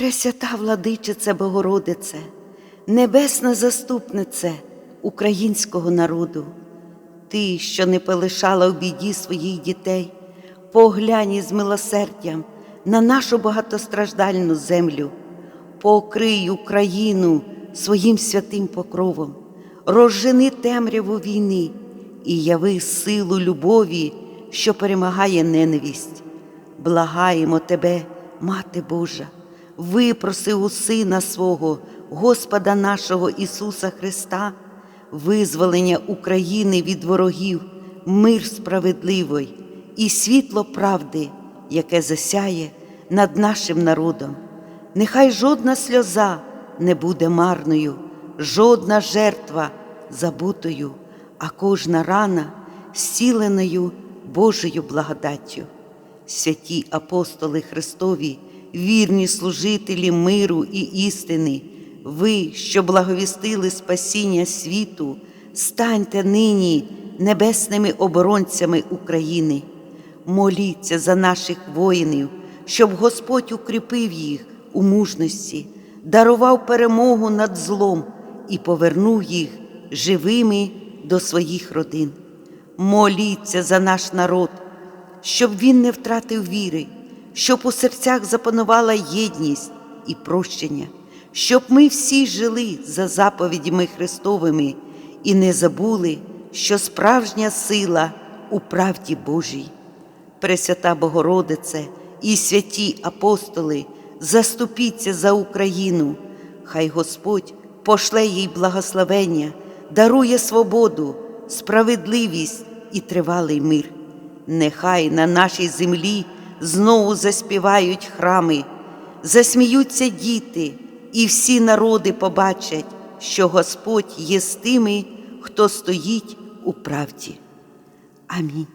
Пресвята владичице Богородице, небесна заступнице українського народу, ти, що не полишала в біді своїх дітей, поглянь із милосердям на нашу багатостраждальну землю, покрий Україну своїм святим покровом, розжени темряву війни і яви силу любові, що перемагає ненависть. Благаємо Тебе, Мати Божа, випроси у Сина свого, Господа нашого Ісуса Христа, визволення України від ворогів, мир справедливий і світло правди, яке засяє над нашим народом. Нехай жодна сльоза не буде марною, жодна жертва забутою, а кожна рана зціленою Божою благодаттю святі апостоли Христові, вірні служителі миру і істини, ви, що благовістили спасіння світу, станьте нині небесними оборонцями України. Моліться за наших воїнів, щоб Господь укріпив їх у мужності, дарував перемогу над злом і повернув їх живими до своїх родин. Моліться за наш народ щоб він не втратив віри, щоб у серцях запанувала єдність і прощення, щоб ми всі жили за заповідями Христовими і не забули, що справжня сила у правді Божій. Пресвята Богородице і святі апостоли, заступіться за Україну, хай Господь пошле їй благословення, дарує свободу, справедливість і тривалий мир. Нехай на нашій землі знову заспівають храми, засміються діти, і всі народи побачать, що Господь є з тими, хто стоїть у правді. Амінь.